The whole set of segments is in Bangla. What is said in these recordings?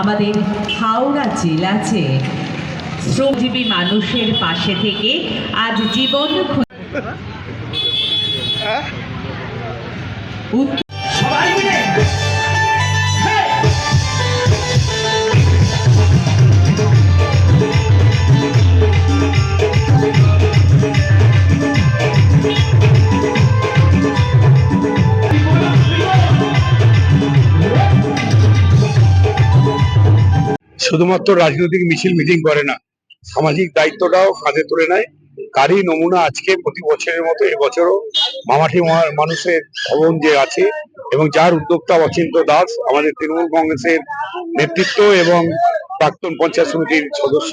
আমাদের হাওড়া জেলাতে শ্রমজীবী মানুষের পাশে থেকে আজ জীবন মিলে শুধুমাত্র রাজনৈতিক মিছিল মিটিং করে না। সামাজিক দায়িত্বটাও কাঁধে তুলে নেয়। তারই নমুনা আজকে প্রতি বছরের মতো এবছরও মামাঠি মানুষের ভবন যে আছে এবং যার উদ্যোক্তা অচিন্ত দাস, আমাদের তৃণমূল কংগ্রেসের নেতৃত্ব এবং প্রাক্তন পঞ্চায়েত সমিতির সদস্য,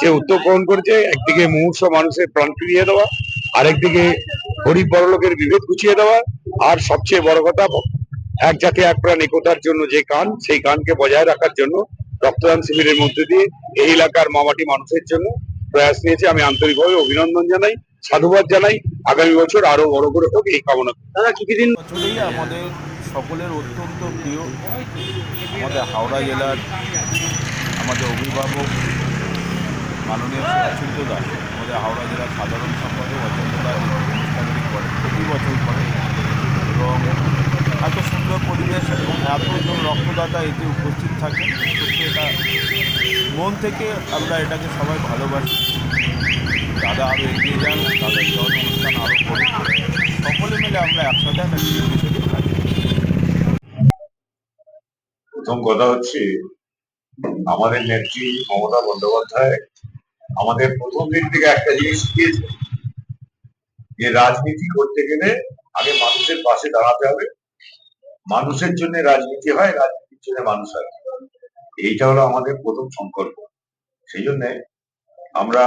যে উদ্যোগ গ্রহণ করেছে, একদিকে মুমূর্ষ মানুষের প্রাণ ফিরিয়ে দেওয়া, আরেকদিকে গরিব বড়লোকের বিভেদ গুছিয়ে দেওয়া, আর সবচেয়ে বড় কথা, এক জাতি এক প্রাণ একতার জন্য যে কান, সেই কানকে বজায় রাখার জন্য রক্তদান শিবিরের মধ্যে দিয়ে এই এলাকার মামাটি মানুষের জন্য প্রয়াস নিয়েছে। আমি আন্তরিকভাবে অভিনন্দন জানাই সাধুবাদ জানাই। আগামী বছর আরও বড় করে হোক এই কামনা করি। দাদা কি কি দিন? বছরেই আমাদের সকলের অত্যন্ত প্রিয় আমাদের হাওড়া জেলার আমাদের অভিভাবক মাননীয় অচিন্ত দাস আমাদের হাওড়া জেলার সাধারণ সম্পাদক অচিন্ত দাস অনুষ্ঠানটি করে প্রতি বছর করে। এবং এবং এতজন রক্তদাতা এতে উপস্থিত থাকে সত্যি এটা মন থেকে আমরা এটাকে সবাই ভালোবাসি। দাদা আরও এগিয়ে যান, তাদের জন অনুষ্ঠান আরও সকলে মিলে আমরা একসাথে একটা করি। প্রথম কথা হচ্ছে, আমাদের নেত্রী মমতা বন্দ্যোপাধ্যায় আমাদের প্রথম দিন থেকে একটা জিনিস শিখিয়েছে যে রাজনীতি করতে গেলে আগে মানুষের পাশে দাঁড়াতে হবে। মানুষের জন্য রাজনীতি হয়, রাজনীতির জন্য মানুষ হয়। এইটা হলো আমাদের প্রথম সংকল্প। সেই জন্য আমরা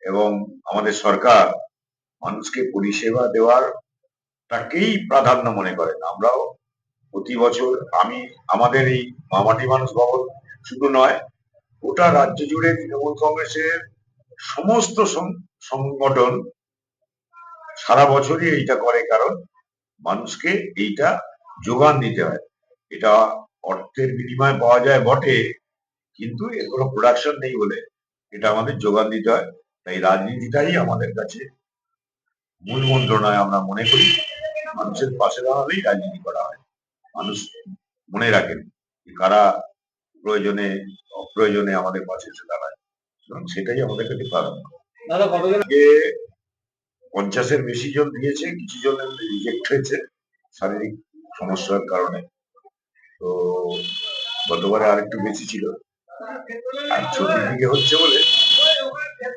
এবং আমাদের সরকার মানুষকে পরিষেবা দেওয়ার তাকেই প্রাধান্য মনে করেন আমরাও প্রতি বছর আমি, আমাদের এই মামাটি মানুষ ভবন শুধু নয়, গোটা রাজ্য জুড়ে তৃণমূল কংগ্রেসের সমস্ত সংগঠন সারা বছরই এইটা করে। কারণ মানুষকে এইটা যোগান দিতে হয়। এটা অর্থের বিনিময়ে পাওয়া যায় বটে কিন্তু এর কোনো প্রোডাকশন নেই বলে এটা আমাদের যোগান দিতে হয়। তাই রাজনীতিটাই আমাদের কাছে মূল মন্ত্র নয় আমরা মনে করি মানুষের পাশে দাঁড়ালেই রাজনীতি করা হয়। মানুষ মনে রাখেন যে কারা প্রয়োজনে অপ্রয়োজনে আমাদের পাশে এসে দাঁড়ায়। সুতরাং সেটাই আমাদের কাছে প্রাধান্য। পঞ্চাশের বেশি জন দিয়েছে কিছু জন রিজেক্ট হয়েছে। শারীরিক সমস্যার কারণে। তো গতবারে আরেকটু বেশি ছিল। আর দিকে হচ্ছে বলে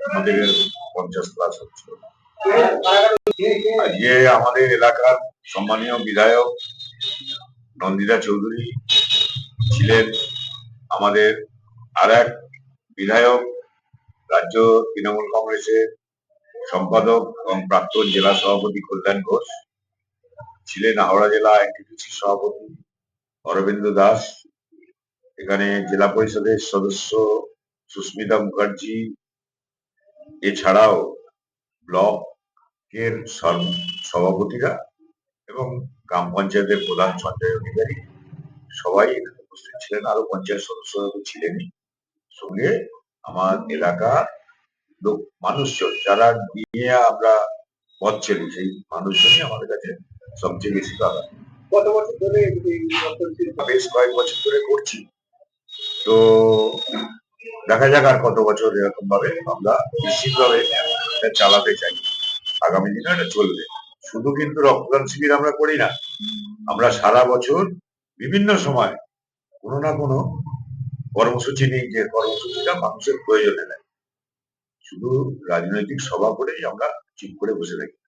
আমাদের পঞ্চাশ প্লাস হচ্ছে আজকে আমাদের এলাকার সম্মানীয় বিধায়ক নন্দিতা চৌধুরী ছিলেন আমাদের আর এক বিধায়ক রাজ্য তৃণমূল কংগ্রেসের সম্পাদক এবং প্রাক্তন জেলা সভাপতি কল্যাণ ঘোষ। ছিলেন হাওড়া জেলা এনটিপিসি সভাপতি অরবিন্দ দাস। এখানে জেলা পরিষদের সদস্য সুস্মিতা মুখার্জি। এছাড়াও ব্লকের সব- সভাপতিরা এবং গ্রাম পঞ্চায়েতের প্রধান সঞ্চয় অধিকারী সবাই এখানে উপস্থিত ছিলেন। আরও পঞ্চায়েত সদস্যরা তো ছিলেনই। সঙ্গে আমার এলাকা লোক মানুষজন, যারা নিয়ে আমরা পথ চলি, সেই মানুষজনই আমাদের কাছে সবচেয়ে বেশি পাওয়া কত বছর ধরে বেশ কয়েক বছর ধরে করছি। তো দেখা যাক আর কত বছর এরকম ভাবে আমরা নিশ্চিতভাবে এটা চালাতে চাই। আগামী দিনে এটা চলবে। শুধু কিন্তু রক্তদান শিবির আমরা করি না। আমরা সারা বছর বিভিন্ন সময় কোনো না কোনো কর্মসূচি নিই যে কর্মসূচিটা মানুষের প্রয়োজনে নেয়। শুধু রাজনৈতিক সভা করেই আমরা চুপ করে বসে থাকি।